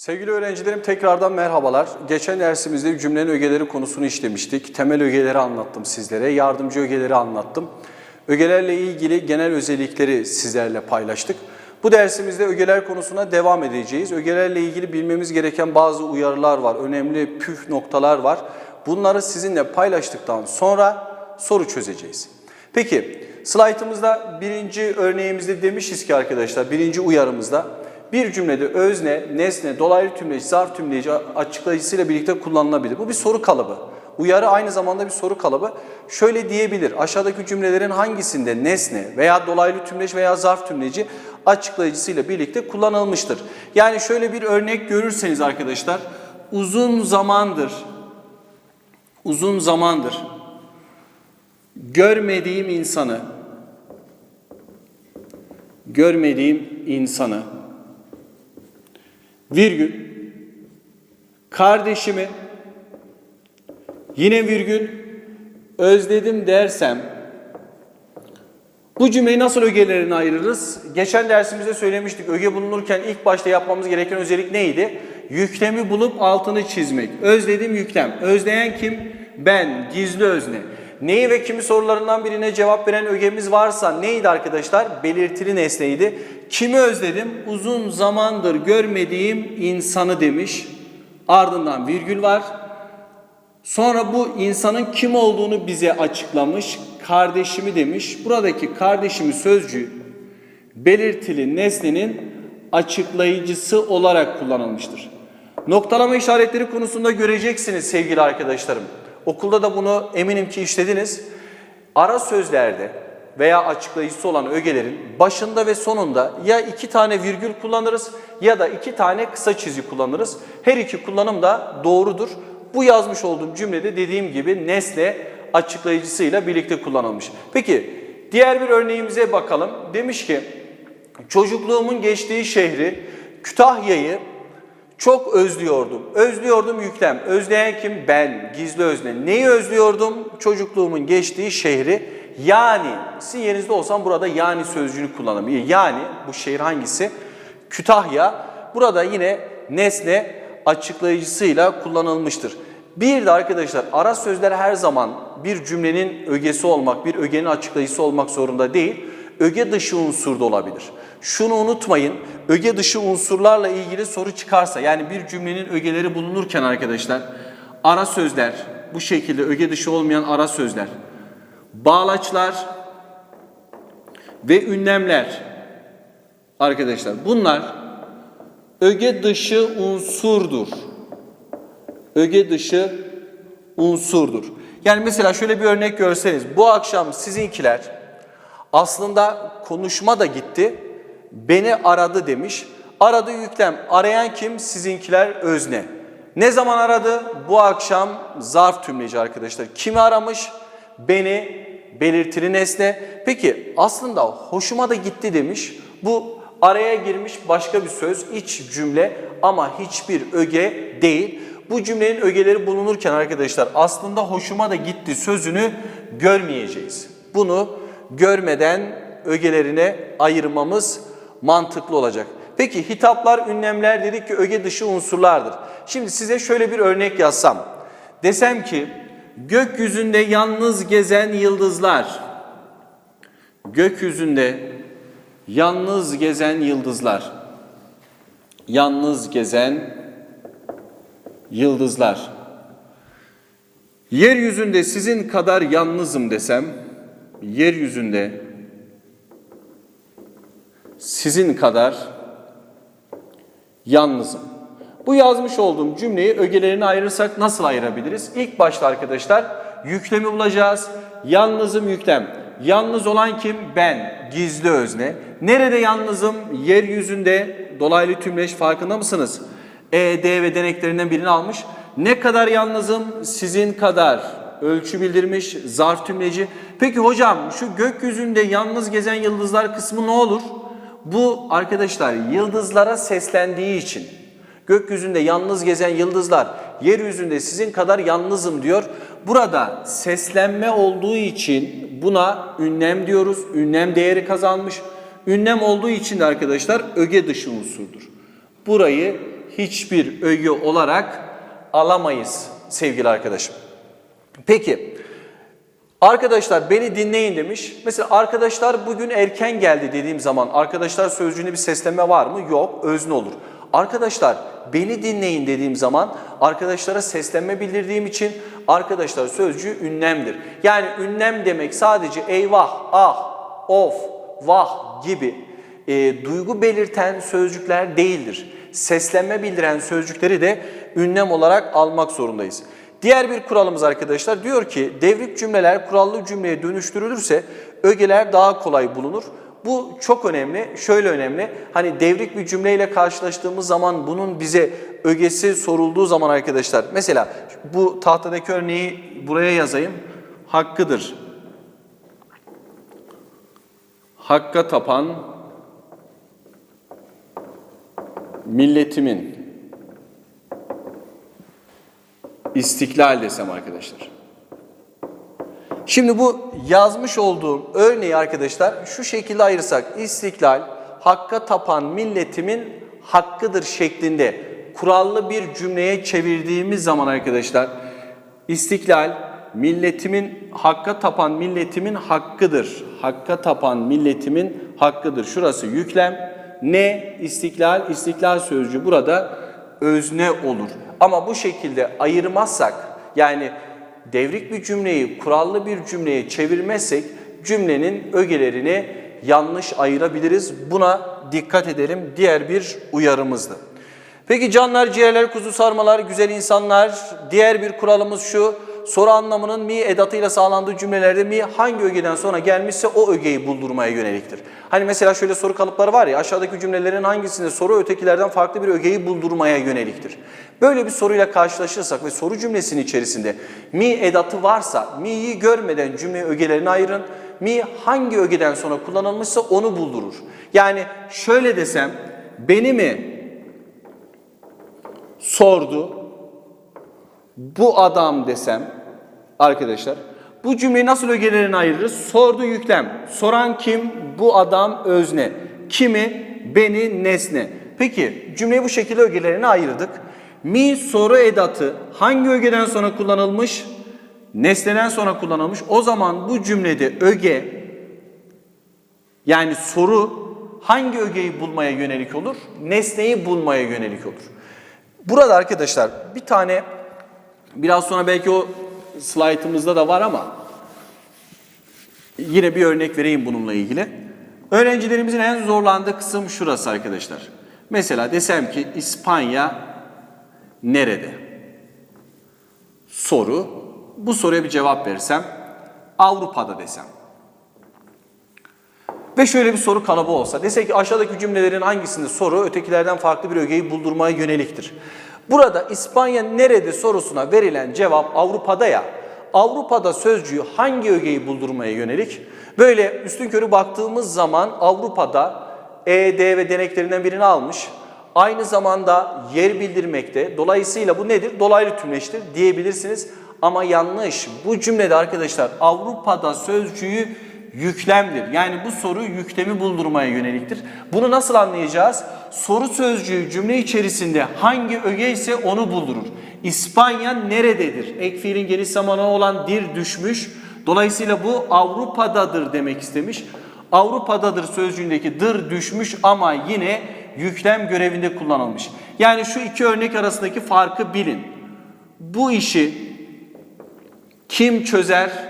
Sevgili öğrencilerim tekrardan merhabalar. Geçen dersimizde cümlenin ögeleri konusunu işlemiştik. Temel ögeleri anlattım sizlere, yardımcı ögeleri anlattım. Ögelerle ilgili genel özellikleri sizlerle paylaştık. Bu dersimizde ögeler konusuna devam edeceğiz. Ögelerle ilgili bilmemiz gereken bazı uyarılar var, önemli püf noktalar var. Bunları sizinle paylaştıktan sonra soru çözeceğiz. Peki, slaytımızda birinci örneğimizde demişiz ki arkadaşlar, birinci uyarımızda bir cümlede özne, nesne, dolaylı tümleç, zarf tümleci açıklayıcısıyla birlikte kullanılabilir. Bu bir soru kalıbı. Uyarı aynı zamanda bir soru kalıbı. Şöyle diyebilir, aşağıdaki cümlelerin hangisinde nesne veya dolaylı tümleç veya zarf tümleci açıklayıcısıyla birlikte kullanılmıştır? Yani şöyle bir örnek görürseniz arkadaşlar, uzun zamandır, uzun zamandır görmediğim insanı, görmediğim insanı, virgül, kardeşimi, yine virgül, özledim dersem, bu cümleyi nasıl ögelerine ayırırız? Geçen dersimizde söylemiştik. Öge bulunurken ilk başta yapmamız gereken özellik neydi? Yüklemi bulup altını çizmek. Özledim yüklem. Özleyen kim? Ben. Gizli özne. Neyi ve kimi sorularından birine cevap veren ögemiz varsa neydi arkadaşlar? Belirtili nesneydi. Kimi özledim? Uzun zamandır görmediğim insanı demiş. Ardından virgül var. Sonra bu insanın kim olduğunu bize açıklamış. Kardeşimi demiş. Buradaki kardeşimi sözcüğü belirtili nesnenin açıklayıcısı olarak kullanılmıştır. Noktalama işaretleri konusunda göreceksiniz sevgili arkadaşlarım. Okulda da bunu eminim ki işlediniz. Ara sözlerde veya açıklayıcısı olan ögelerin başında ve sonunda ya iki tane virgül kullanırız ya da iki tane kısa çizgi kullanırız. Her iki kullanım da doğrudur. Bu yazmış olduğum cümlede dediğim gibi nesne açıklayıcısıyla birlikte kullanılmış. Peki diğer bir örneğimize bakalım. Demiş ki çocukluğumun geçtiği şehri Kütahya'yı çok özlüyordum. Özlüyordum yüklem. Özleyen kim? Ben. Gizli özne. Neyi özlüyordum? Çocukluğumun geçtiği şehri. Yani, sizin yerinizde olsam burada yani sözcüğünü kullanırım. Yani, bu şehir hangisi? Kütahya. Burada yine nesne açıklayıcısıyla kullanılmıştır. Bir de arkadaşlar ara sözler her zaman bir cümlenin ögesi olmak, bir ögenin açıklayıcısı olmak zorunda değil. Öge dışı unsur da olabilir. Şunu unutmayın, öge dışı unsurlarla ilgili soru çıkarsa, yani bir cümlenin ögeleri bulunurken arkadaşlar, ara sözler, bu şekilde öge dışı olmayan ara sözler, bağlaçlar ve ünlemler, arkadaşlar bunlar öge dışı unsurdur. Öge dışı unsurdur. Yani mesela şöyle bir örnek görseniz, bu akşam sizinkiler aslında konuşma da gitti. Beni aradı demiş. Aradı yüklem. Arayan kim? Sizinkiler özne. Ne zaman aradı? Bu akşam zarf tümleci arkadaşlar. Kimi aramış? Beni belirtili nesne. Peki aslında hoşuma da gitti demiş. Bu araya girmiş başka bir söz, iç cümle ama hiçbir öge değil. Bu cümlenin ögeleri bulunurken arkadaşlar aslında hoşuma da gitti sözünü görmeyeceğiz. Bunu görmeden ögelerine ayırmamız mantıklı olacak. Peki hitaplar, ünlemler dedik ki öge dışı unsurlardır. Şimdi size şöyle bir örnek yazsam. Desem ki gökyüzünde yalnız gezen yıldızlar. Gökyüzünde yalnız gezen yıldızlar. Yalnız gezen yıldızlar. Yeryüzünde sizin kadar yalnızım desem, yeryüzünde sizin kadar yalnızım. Bu yazmış olduğum cümleyi ögelerine ayırırsak nasıl ayırabiliriz? İlk başta arkadaşlar yüklemi bulacağız. Yalnızım yüklem. Yalnız olan kim? Ben. Gizli özne. Nerede yalnızım? Yeryüzünde dolaylı tümleş farkında mısınız? E, D ve deneklerinden birini almış. Ne kadar yalnızım? Sizin kadar. Ölçü bildirmiş, zarf tümleci. Peki hocam şu gökyüzünde yalnız gezen yıldızlar kısmı ne olur? Bu arkadaşlar yıldızlara seslendiği için. Gökyüzünde yalnız gezen yıldızlar, yeryüzünde sizin kadar yalnızım diyor. Burada seslenme olduğu için buna ünlem diyoruz. Ünlem değeri kazanmış. Ünlem olduğu için de arkadaşlar öge dışı unsurdur. Burayı hiçbir öge olarak alamayız sevgili arkadaşım. Peki arkadaşlar beni dinleyin demiş. Mesela arkadaşlar bugün erken geldi dediğim zaman arkadaşlar sözcüğünde bir seslenme var mı? Yok özne olur. Arkadaşlar beni dinleyin dediğim zaman arkadaşlara seslenme bildirdiğim için arkadaşlar sözcüğü ünlemdir. Yani ünlem demek sadece eyvah, ah, of, vah gibi e, duygu belirten sözcükler değildir. Seslenme bildiren sözcükleri de ünlem olarak almak zorundayız. Diğer bir kuralımız arkadaşlar diyor ki devrik cümleler kurallı cümleye dönüştürülürse ögeler daha kolay bulunur. Bu çok önemli. Şöyle önemli. Hani devrik bir cümleyle karşılaştığımız zaman bunun bize ögesi sorulduğu zaman arkadaşlar. Mesela bu tahtadaki örneği buraya yazayım. Hakkıdır. Hakka tapan milletimin istiklal desem arkadaşlar. Şimdi bu yazmış olduğum örneği arkadaşlar şu şekilde ayırsak istiklal hakka tapan milletimin hakkıdır şeklinde kurallı bir cümleye çevirdiğimiz zaman arkadaşlar istiklal milletimin hakka tapan milletimin hakkıdır. Hakka tapan milletimin hakkıdır. Şurası yüklem. Ne? İstiklal, istiklal sözcüğü burada özne olur. Ama bu şekilde ayırmazsak yani devrik bir cümleyi kurallı bir cümleye çevirmezsek cümlenin ögelerini yanlış ayırabiliriz. Buna dikkat edelim. Diğer bir uyarımızdı. Peki canlar, ciğerler, kuzu sarmalar, güzel insanlar. Diğer bir kuralımız şu. Soru anlamının mi edatıyla sağlandığı cümlelerde mi hangi ögeden sonra gelmişse o ögeyi buldurmaya yöneliktir. Hani mesela şöyle soru kalıpları var ya aşağıdaki cümlelerin hangisinde soru ötekilerden farklı bir ögeyi buldurmaya yöneliktir. Böyle bir soruyla karşılaşırsak ve soru cümlesinin içerisinde mi edatı varsa mi'yi görmeden cümle ögelerini ayırın. Mi hangi ögeden sonra kullanılmışsa onu buldurur. Yani şöyle desem beni mi sordu bu adam desem arkadaşlar bu cümleyi nasıl ögelerine ayırırız? Sordu yüklem. Soran kim? Bu adam özne. Kimi? Beni nesne. Peki cümleyi bu şekilde ögelerine ayırdık. Mi soru edatı hangi ögeden sonra kullanılmış? Nesneden sonra kullanılmış. O zaman bu cümlede öge yani soru hangi ögeyi bulmaya yönelik olur? Nesneyi bulmaya yönelik olur. Burada arkadaşlar bir tane biraz sonra belki o slaytımızda da var ama yine bir örnek vereyim bununla ilgili. Öğrencilerimizin en zorlandığı kısım şurası arkadaşlar. Mesela desem ki İspanya nerede? Soru. Bu soruya bir cevap verirsem Avrupa'da desem. Ve şöyle bir soru kalıbı olsa. Dese ki aşağıdaki cümlelerin hangisinde soru ötekilerden farklı bir ögeyi buldurmaya yöneliktir. Burada İspanya nerede sorusuna verilen cevap Avrupa'da ya. Avrupa'da sözcüğü hangi ögeyi buldurmaya yönelik? Böyle üstünkörü baktığımız zaman Avrupa'da E, ve deneklerinden birini almış. Aynı zamanda yer bildirmekte. Dolayısıyla bu nedir? Dolaylı tümleştir diyebilirsiniz. Ama yanlış. Bu cümlede arkadaşlar Avrupa'da sözcüğü yüklemdir. Yani bu soru yüklemi buldurmaya yöneliktir. Bunu nasıl anlayacağız? Soru sözcüğü cümle içerisinde hangi öge ise onu buldurur. İspanya nerededir? Ek fiilin geniş zamanı olan dir düşmüş. Dolayısıyla bu Avrupa'dadır demek istemiş. Avrupa'dadır sözcüğündeki dır düşmüş ama yine yüklem görevinde kullanılmış. Yani şu iki örnek arasındaki farkı bilin. Bu işi kim çözer?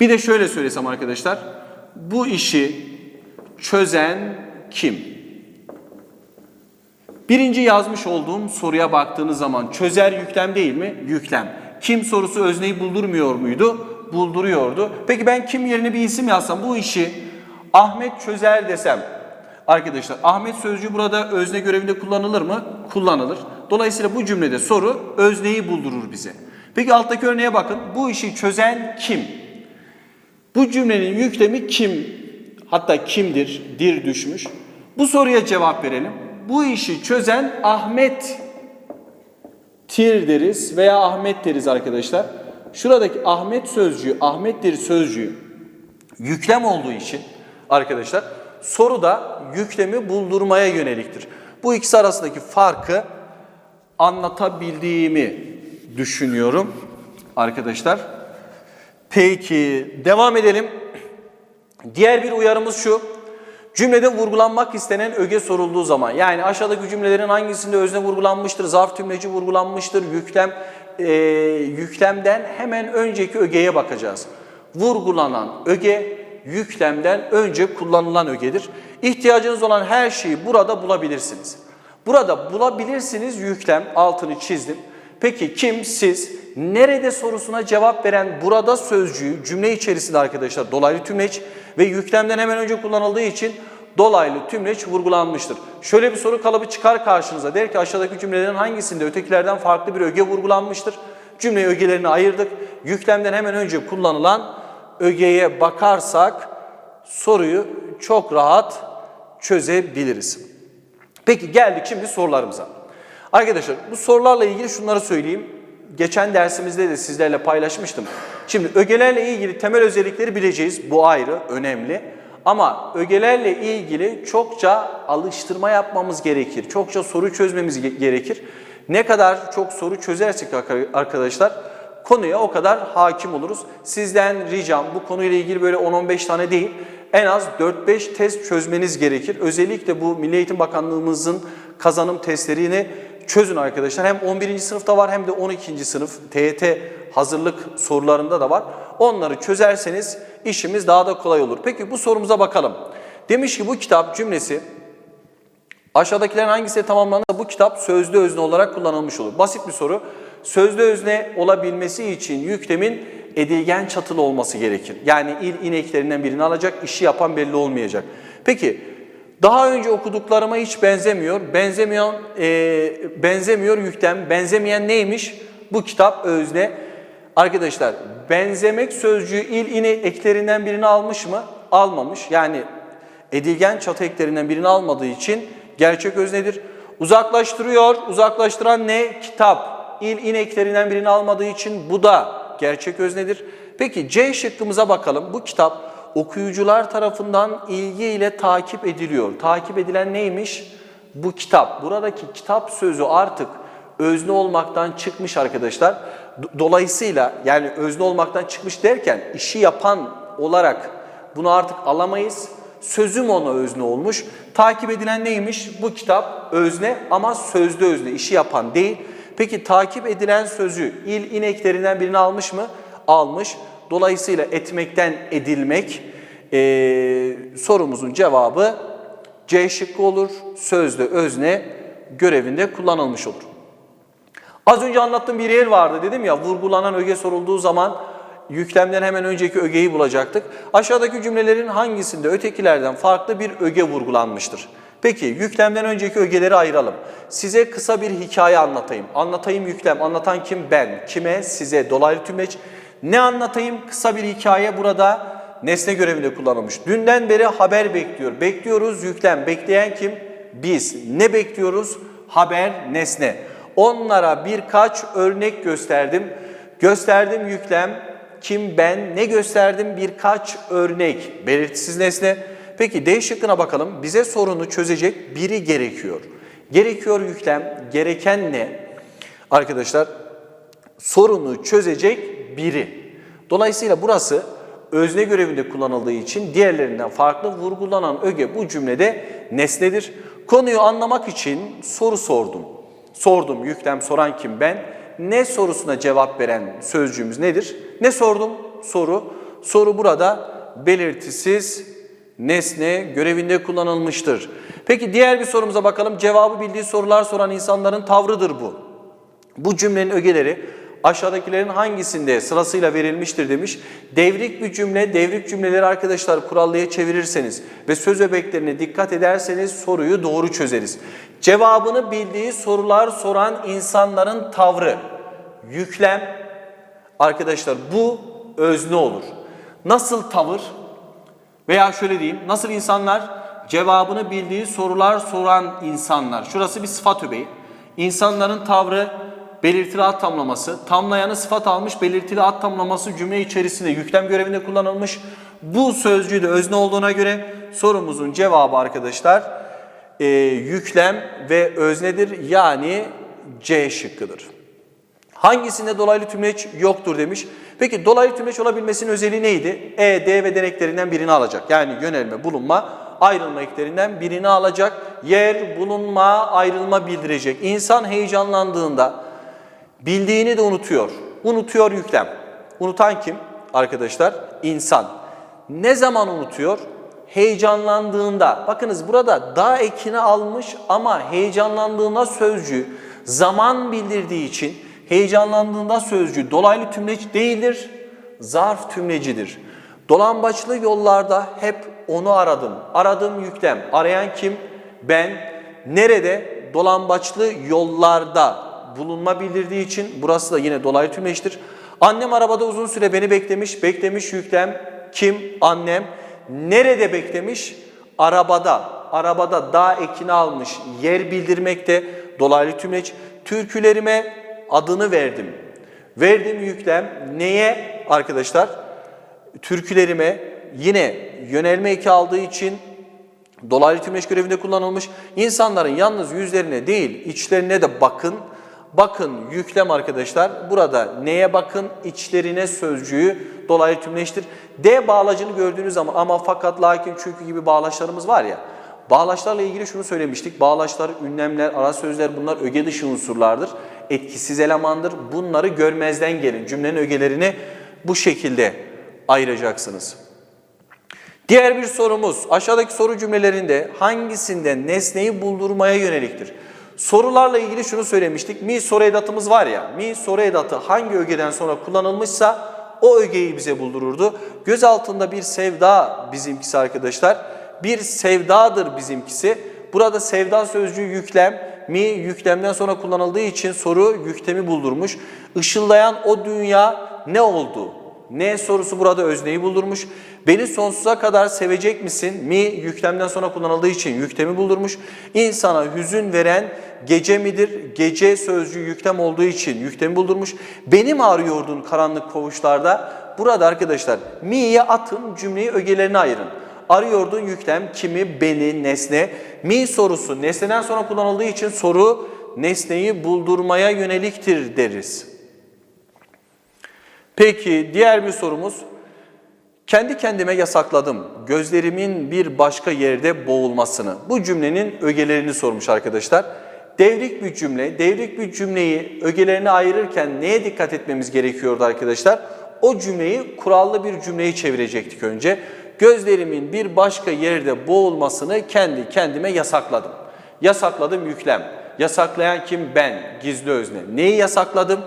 Bir de şöyle söylesem arkadaşlar. Bu işi çözen kim? Birinci yazmış olduğum soruya baktığınız zaman çözer yüklem değil mi? Yüklem. Kim sorusu özneyi buldurmuyor muydu? Bulduruyordu. Peki ben kim yerine bir isim yazsam bu işi Ahmet çözer desem Arkadaşlar Ahmet sözcüğü burada özne görevinde kullanılır mı? Kullanılır. Dolayısıyla bu cümlede soru özneyi buldurur bize. Peki alttaki örneğe bakın. Bu işi çözen kim? Bu cümlenin yüklemi kim? Hatta kimdir? Dir düşmüş. Bu soruya cevap verelim. Bu işi çözen Ahmet tir deriz veya Ahmet deriz arkadaşlar. Şuradaki Ahmet sözcüğü, Ahmettir sözcüğü yüklem olduğu için arkadaşlar soruda yüklemi buldurmaya yöneliktir. Bu ikisi arasındaki farkı anlatabildiğimi düşünüyorum arkadaşlar. Peki devam edelim. Diğer bir uyarımız şu. Cümlede vurgulanmak istenen öge sorulduğu zaman yani aşağıdaki cümlelerin hangisinde özne vurgulanmıştır, zarf tümleci vurgulanmıştır, yüklem e, yüklemden hemen önceki ögeye bakacağız. Vurgulanan öge yüklemden önce kullanılan ögedir. İhtiyacınız olan her şeyi burada bulabilirsiniz. Burada bulabilirsiniz yüklem altını çizdim. Peki kim siz nerede sorusuna cevap veren burada sözcüğü cümle içerisinde arkadaşlar dolaylı tümleç ve yüklemden hemen önce kullanıldığı için dolaylı tümleç vurgulanmıştır. Şöyle bir soru kalıbı çıkar karşınıza. Der ki aşağıdaki cümlelerin hangisinde ötekilerden farklı bir öge vurgulanmıştır? Cümle ögelerini ayırdık. Yüklemden hemen önce kullanılan ögeye bakarsak soruyu çok rahat çözebiliriz. Peki geldik şimdi sorularımıza. Arkadaşlar bu sorularla ilgili şunları söyleyeyim. Geçen dersimizde de sizlerle paylaşmıştım. Şimdi ögelerle ilgili temel özellikleri bileceğiz. Bu ayrı, önemli. Ama ögelerle ilgili çokça alıştırma yapmamız gerekir. Çokça soru çözmemiz ge- gerekir. Ne kadar çok soru çözersek arka- arkadaşlar konuya o kadar hakim oluruz. Sizden ricam bu konuyla ilgili böyle 10-15 tane değil en az 4-5 test çözmeniz gerekir. Özellikle bu Milli Eğitim Bakanlığımızın kazanım testlerini çözün arkadaşlar. Hem 11. sınıfta var hem de 12. sınıf TYT hazırlık sorularında da var. Onları çözerseniz işimiz daha da kolay olur. Peki bu sorumuza bakalım. Demiş ki bu kitap cümlesi Aşağıdakilerin hangisi tamamlanırsa bu kitap sözlü özne olarak kullanılmış olur. Basit bir soru. Sözlü özne olabilmesi için yüklemin edilgen çatılı olması gerekir. Yani il ineklerinden birini alacak, işi yapan belli olmayacak. Peki daha önce okuduklarıma hiç benzemiyor. Benzemiyor, e, benzemiyor yüklem. Benzemeyen neymiş? Bu kitap özne. Arkadaşlar benzemek sözcüğü il ine eklerinden birini almış mı? Almamış. Yani edilgen çatı eklerinden birini almadığı için gerçek öznedir. Uzaklaştırıyor. Uzaklaştıran ne? Kitap. İl ineklerinden birini almadığı için bu da gerçek öznedir. Peki C şıkkımıza bakalım. Bu kitap okuyucular tarafından ilgiyle takip ediliyor. Takip edilen neymiş? Bu kitap. Buradaki kitap sözü artık özne olmaktan çıkmış arkadaşlar. Do- Dolayısıyla yani özne olmaktan çıkmış derken işi yapan olarak bunu artık alamayız. Sözüm ona özne olmuş. Takip edilen neymiş? Bu kitap özne ama sözlü özne, işi yapan değil. Peki takip edilen sözü il ineklerinden birini almış mı? Almış. Dolayısıyla etmekten edilmek eee, sorumuzun cevabı C şıkkı olur. Sözlü özne görevinde kullanılmış olur. Az önce anlattığım bir yer vardı dedim ya vurgulanan öge sorulduğu zaman yüklemden hemen önceki ögeyi bulacaktık. Aşağıdaki cümlelerin hangisinde ötekilerden farklı bir öge vurgulanmıştır? Peki yüklemden önceki ögeleri ayıralım. Size kısa bir hikaye anlatayım. Anlatayım yüklem. Anlatan kim? Ben. Kime? Size. Dolaylı tümleç. Ne anlatayım? Kısa bir hikaye burada nesne görevinde kullanılmış. Dünden beri haber bekliyor. Bekliyoruz yüklem. Bekleyen kim? Biz. Ne bekliyoruz? Haber, nesne. Onlara birkaç örnek gösterdim. Gösterdim yüklem. Kim ben? Ne gösterdim? Birkaç örnek. Belirtisiz nesne. Peki D şıkkına bakalım. Bize sorunu çözecek biri gerekiyor. Gerekiyor yüklem. Gereken ne? Arkadaşlar sorunu çözecek biri. Dolayısıyla burası özne görevinde kullanıldığı için diğerlerinden farklı vurgulanan öge bu cümlede nesnedir. Konuyu anlamak için soru sordum. Sordum, yüklem soran kim ben? Ne sorusuna cevap veren sözcüğümüz nedir? Ne sordum? Soru. Soru burada belirtisiz nesne görevinde kullanılmıştır. Peki diğer bir sorumuza bakalım. Cevabı bildiği sorular soran insanların tavrıdır bu. Bu cümlenin ögeleri aşağıdakilerin hangisinde sırasıyla verilmiştir demiş. Devrik bir cümle, devrik cümleleri arkadaşlar kurallıya çevirirseniz ve söz öbeklerine dikkat ederseniz soruyu doğru çözeriz. Cevabını bildiği sorular soran insanların tavrı, yüklem, arkadaşlar bu özne olur. Nasıl tavır? Veya şöyle diyeyim, nasıl insanlar? Cevabını bildiği sorular soran insanlar. Şurası bir sıfat öbeği. İnsanların tavrı, belirtili ad tamlaması, tamlayanı sıfat almış, belirtili ad tamlaması cümle içerisinde yüklem görevinde kullanılmış. Bu sözcüğü de özne olduğuna göre sorumuzun cevabı arkadaşlar e, yüklem ve öznedir yani C şıkkıdır. Hangisinde dolaylı tümleç yoktur demiş. Peki dolaylı tümleç olabilmesinin özelliği neydi? E, D ve deneklerinden birini alacak. Yani yönelme, bulunma, ayrılma eklerinden birini alacak. Yer, bulunma, ayrılma bildirecek. İnsan heyecanlandığında bildiğini de unutuyor. Unutuyor yüklem. Unutan kim arkadaşlar? İnsan. Ne zaman unutuyor? Heyecanlandığında. Bakınız burada da ekini almış ama heyecanlandığında sözcüğü zaman bildirdiği için heyecanlandığında sözcüğü dolaylı tümleç değildir, zarf tümlecidir. Dolambaçlı yollarda hep onu aradım. Aradım yüklem. Arayan kim? Ben. Nerede? Dolambaçlı yollarda bulunma bildirdiği için burası da yine dolaylı tümleçtir. Annem arabada uzun süre beni beklemiş. Beklemiş yüklem. Kim? Annem. Nerede beklemiş? Arabada. Arabada da ekini almış. Yer bildirmekte. Dolaylı tümleç. Türkülerime adını verdim. Verdim yüklem. Neye arkadaşlar? Türkülerime yine yönelme eki aldığı için dolaylı tümleç görevinde kullanılmış. İnsanların yalnız yüzlerine değil içlerine de bakın. Bakın yüklem arkadaşlar. Burada neye bakın? İçlerine sözcüğü dolaylı tümleçtir. D bağlacını gördüğünüz zaman ama fakat lakin çünkü gibi bağlaçlarımız var ya. Bağlaçlarla ilgili şunu söylemiştik. Bağlaçlar, ünlemler, ara sözler bunlar öge dışı unsurlardır. Etkisiz elemandır. Bunları görmezden gelin. Cümlenin ögelerini bu şekilde ayıracaksınız. Diğer bir sorumuz aşağıdaki soru cümlelerinde hangisinde nesneyi buldurmaya yöneliktir? Sorularla ilgili şunu söylemiştik. Mi soru edatımız var ya. Mi soru edatı hangi ögeden sonra kullanılmışsa o ögeyi bize buldururdu. Göz altında bir sevda bizimkisi arkadaşlar. Bir sevdadır bizimkisi. Burada sevda sözcüğü yüklem. Mi yüklemden sonra kullanıldığı için soru yüklemi buldurmuş. Işıldayan o dünya ne oldu? Ne sorusu burada özneyi buldurmuş. Beni sonsuza kadar sevecek misin? Mi yüklemden sonra kullanıldığı için yüklemi buldurmuş. İnsana hüzün veren gece midir? Gece sözcüğü yüklem olduğu için yüklemi buldurmuş. Beni mi arıyordun karanlık kovuşlarda? Burada arkadaşlar mi'ye atın cümleyi ögelerine ayırın. Arıyordun yüklem kimi, beni, nesne. Mi sorusu nesneden sonra kullanıldığı için soru nesneyi buldurmaya yöneliktir deriz. Peki diğer bir sorumuz. Kendi kendime yasakladım gözlerimin bir başka yerde boğulmasını. Bu cümlenin ögelerini sormuş arkadaşlar. Devrik bir cümle. Devrik bir cümleyi ögelerine ayırırken neye dikkat etmemiz gerekiyordu arkadaşlar? O cümleyi kurallı bir cümleye çevirecektik önce. Gözlerimin bir başka yerde boğulmasını kendi kendime yasakladım. Yasakladım yüklem. Yasaklayan kim? Ben. Gizli özne. Neyi yasakladım?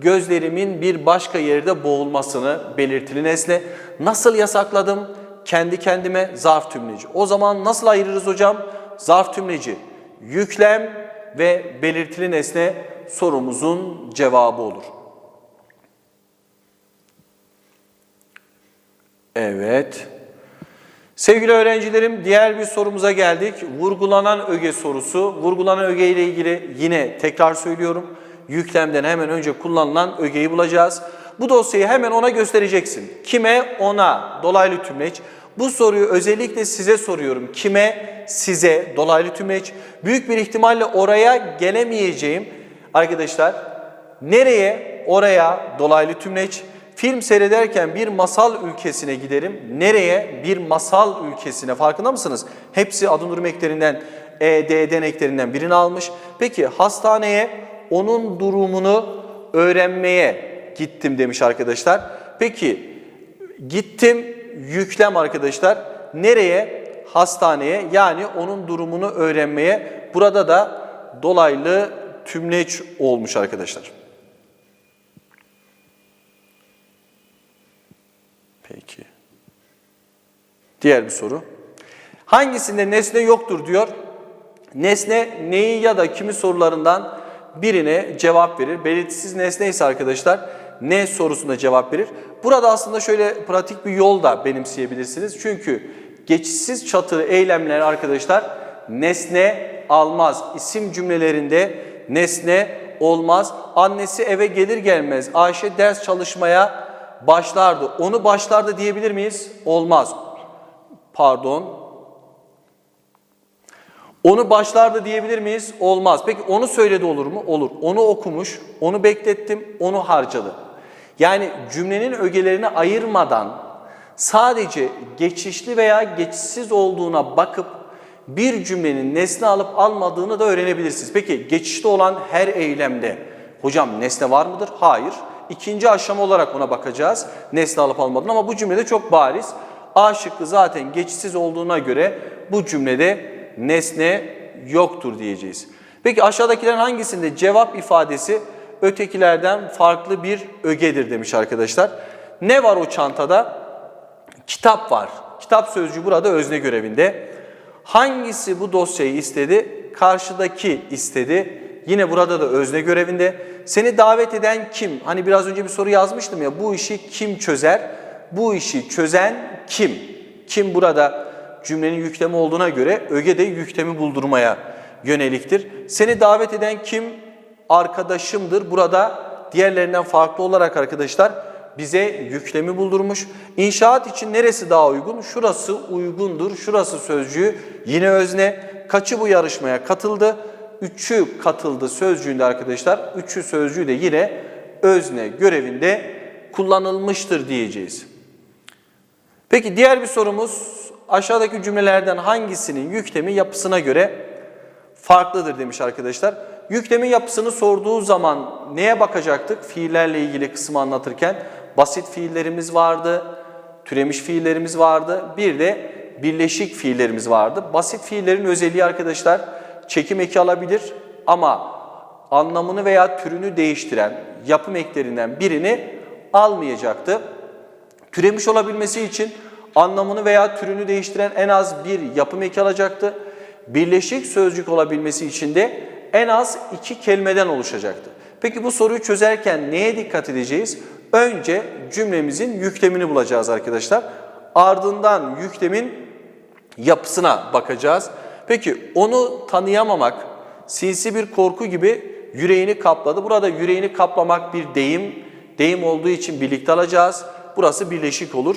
Gözlerimin bir başka yerde boğulmasını belirtili nesne. Nasıl yasakladım? Kendi kendime zarf tümleci. O zaman nasıl ayırırız hocam? Zarf tümleci, yüklem ve belirtili nesne sorumuzun cevabı olur. Evet. Sevgili öğrencilerim diğer bir sorumuza geldik. Vurgulanan öge sorusu. Vurgulanan öge ile ilgili yine tekrar söylüyorum. Yüklemden hemen önce kullanılan ögeyi bulacağız. Bu dosyayı hemen ona göstereceksin. Kime? Ona. Dolaylı tümleç. Bu soruyu özellikle size soruyorum. Kime? Size. Dolaylı tümleç. Büyük bir ihtimalle oraya gelemeyeceğim. Arkadaşlar nereye? Oraya. Dolaylı tümleç. Film seyrederken bir masal ülkesine giderim. Nereye? Bir masal ülkesine. Farkında mısınız? Hepsi adı nur eklerinden, E, D, D eklerinden birini almış. Peki hastaneye onun durumunu öğrenmeye gittim demiş arkadaşlar. Peki gittim yüklem arkadaşlar. Nereye? Hastaneye yani onun durumunu öğrenmeye. Burada da dolaylı tümleç olmuş arkadaşlar. Peki. Diğer bir soru. Hangisinde nesne yoktur diyor. Nesne neyi ya da kimi sorularından birine cevap verir. Belirtisiz nesne ise arkadaşlar ne sorusuna cevap verir. Burada aslında şöyle pratik bir yol da benimseyebilirsiniz. Çünkü geçişsiz çatılı eylemler arkadaşlar nesne almaz. İsim cümlelerinde nesne olmaz. Annesi eve gelir gelmez Ayşe ders çalışmaya başlardı. Onu başlardı diyebilir miyiz? Olmaz. Pardon. Onu başlarda diyebilir miyiz? Olmaz. Peki onu söyledi olur mu? Olur. Onu okumuş, onu beklettim, onu harcadı. Yani cümlenin ögelerini ayırmadan sadece geçişli veya geçişsiz olduğuna bakıp bir cümlenin nesne alıp almadığını da öğrenebilirsiniz. Peki geçişli olan her eylemde hocam nesne var mıdır? Hayır. İkinci aşama olarak ona bakacağız. Nesne alıp almadığını ama bu cümlede çok bariz. A şıkkı zaten geçişsiz olduğuna göre bu cümlede nesne yoktur diyeceğiz. Peki aşağıdakilerin hangisinde cevap ifadesi ötekilerden farklı bir ögedir demiş arkadaşlar. Ne var o çantada? Kitap var. Kitap sözcüğü burada özne görevinde. Hangisi bu dosyayı istedi? Karşıdaki istedi. Yine burada da özne görevinde. Seni davet eden kim? Hani biraz önce bir soru yazmıştım ya bu işi kim çözer? Bu işi çözen kim? Kim burada cümlenin yüklemi olduğuna göre öge de yüklemi buldurmaya yöneliktir. Seni davet eden kim? Arkadaşımdır. Burada diğerlerinden farklı olarak arkadaşlar bize yüklemi buldurmuş. İnşaat için neresi daha uygun? Şurası uygundur. Şurası sözcüğü yine özne. Kaçı bu yarışmaya katıldı? Üçü katıldı sözcüğünde arkadaşlar. Üçü sözcüğü de yine özne görevinde kullanılmıştır diyeceğiz. Peki diğer bir sorumuz aşağıdaki cümlelerden hangisinin yüklemi yapısına göre farklıdır demiş arkadaşlar. Yüklemin yapısını sorduğu zaman neye bakacaktık? Fiillerle ilgili kısmı anlatırken basit fiillerimiz vardı, türemiş fiillerimiz vardı, bir de birleşik fiillerimiz vardı. Basit fiillerin özelliği arkadaşlar çekim eki alabilir ama anlamını veya türünü değiştiren yapım eklerinden birini almayacaktı. Türemiş olabilmesi için anlamını veya türünü değiştiren en az bir yapım eki alacaktı. Birleşik sözcük olabilmesi için de en az iki kelimeden oluşacaktı. Peki bu soruyu çözerken neye dikkat edeceğiz? Önce cümlemizin yüklemini bulacağız arkadaşlar. Ardından yüklemin yapısına bakacağız. Peki onu tanıyamamak sinsi bir korku gibi yüreğini kapladı. Burada yüreğini kaplamak bir deyim. Deyim olduğu için birlikte alacağız. Burası birleşik olur.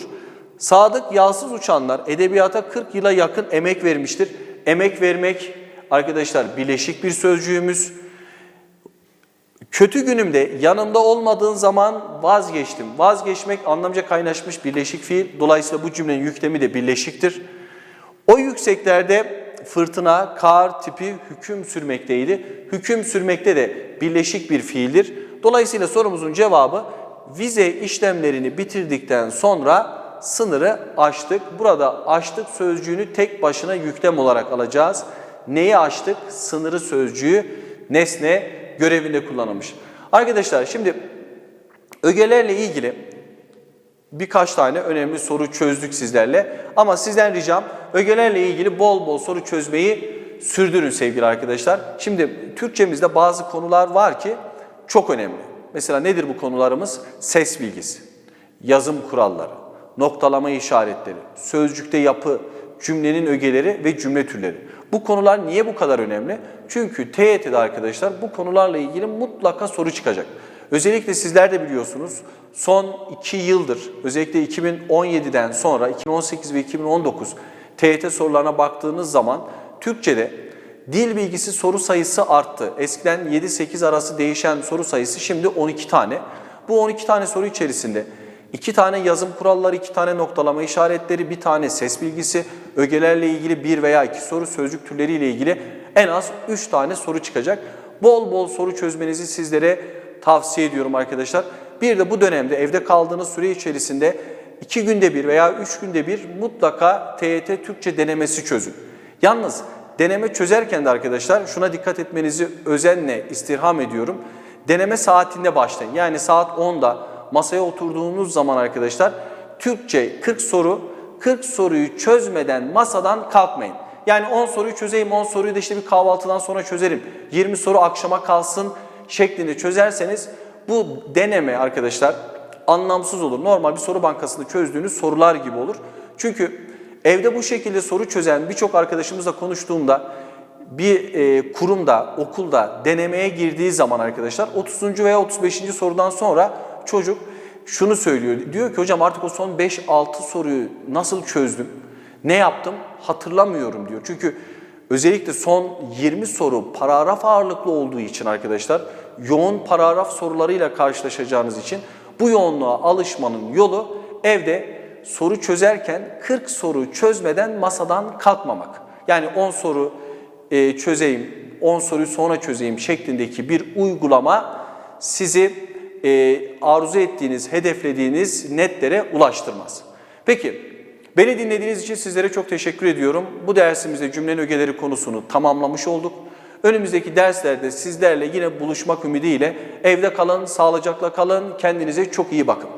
Sadık yalsız uçanlar edebiyata 40 yıla yakın emek vermiştir. Emek vermek arkadaşlar birleşik bir sözcüğümüz. Kötü günümde yanımda olmadığın zaman vazgeçtim. Vazgeçmek anlamca kaynaşmış birleşik fiil. Dolayısıyla bu cümlenin yüklemi de birleşiktir. O yükseklerde fırtına, kar tipi hüküm sürmekteydi. Hüküm sürmekte de birleşik bir fiildir. Dolayısıyla sorumuzun cevabı vize işlemlerini bitirdikten sonra sınırı aştık. Burada aştık sözcüğünü tek başına yüklem olarak alacağız. Neyi aştık? Sınırı sözcüğü nesne görevinde kullanılmış. Arkadaşlar şimdi ögelerle ilgili birkaç tane önemli soru çözdük sizlerle. Ama sizden ricam ögelerle ilgili bol bol soru çözmeyi sürdürün sevgili arkadaşlar. Şimdi Türkçemizde bazı konular var ki çok önemli. Mesela nedir bu konularımız? Ses bilgisi, yazım kuralları, noktalama işaretleri, sözcükte yapı, cümlenin ögeleri ve cümle türleri. Bu konular niye bu kadar önemli? Çünkü TYT'de arkadaşlar bu konularla ilgili mutlaka soru çıkacak. Özellikle sizler de biliyorsunuz son 2 yıldır özellikle 2017'den sonra 2018 ve 2019 TYT sorularına baktığınız zaman Türkçe'de dil bilgisi soru sayısı arttı. Eskiden 7-8 arası değişen soru sayısı şimdi 12 tane. Bu 12 tane soru içerisinde iki tane yazım kuralları, iki tane noktalama işaretleri, bir tane ses bilgisi, ögelerle ilgili bir veya iki soru, sözcük türleriyle ilgili en az 3 tane soru çıkacak. Bol bol soru çözmenizi sizlere tavsiye ediyorum arkadaşlar. Bir de bu dönemde evde kaldığınız süre içerisinde iki günde bir veya üç günde bir mutlaka TYT Türkçe denemesi çözün. Yalnız deneme çözerken de arkadaşlar şuna dikkat etmenizi özenle istirham ediyorum. Deneme saatinde başlayın. Yani saat 10'da masaya oturduğunuz zaman arkadaşlar Türkçe 40 soru, 40 soruyu çözmeden masadan kalkmayın. Yani 10 soruyu çözeyim, 10 soruyu da işte bir kahvaltıdan sonra çözerim. 20 soru akşama kalsın şeklinde çözerseniz bu deneme arkadaşlar anlamsız olur. Normal bir soru bankasında çözdüğünüz sorular gibi olur. Çünkü evde bu şekilde soru çözen birçok arkadaşımızla konuştuğumda bir e, kurumda, okulda denemeye girdiği zaman arkadaşlar 30. veya 35. sorudan sonra çocuk şunu söylüyor. Diyor ki hocam artık o son 5-6 soruyu nasıl çözdüm? Ne yaptım? Hatırlamıyorum diyor. Çünkü Özellikle son 20 soru paragraf ağırlıklı olduğu için arkadaşlar yoğun paragraf sorularıyla karşılaşacağınız için bu yoğunluğa alışmanın yolu evde soru çözerken 40 soru çözmeden masadan kalkmamak. Yani 10 soru e, çözeyim, 10 soruyu sonra çözeyim şeklindeki bir uygulama sizi e, arzu ettiğiniz, hedeflediğiniz netlere ulaştırmaz. Peki, beni dinlediğiniz için sizlere çok teşekkür ediyorum. Bu dersimizde cümlenin ögeleri konusunu tamamlamış olduk. Önümüzdeki derslerde sizlerle yine buluşmak ümidiyle evde kalın, sağlıcakla kalın, kendinize çok iyi bakın.